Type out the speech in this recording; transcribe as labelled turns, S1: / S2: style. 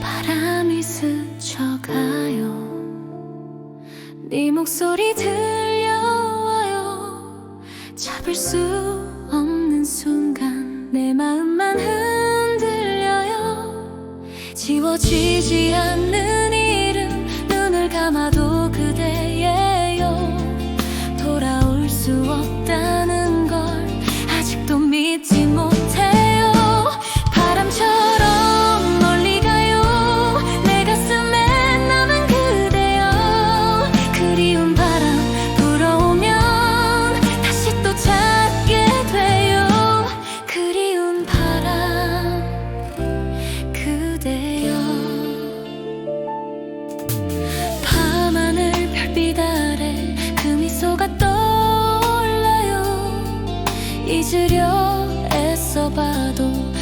S1: 바람이 스쳐가요. 네 목소리 들려와요. 잡을 수 없는 순간 내 마음만 흔들려요. 지워지지 않는 수 없다는 잊으려 애써봐도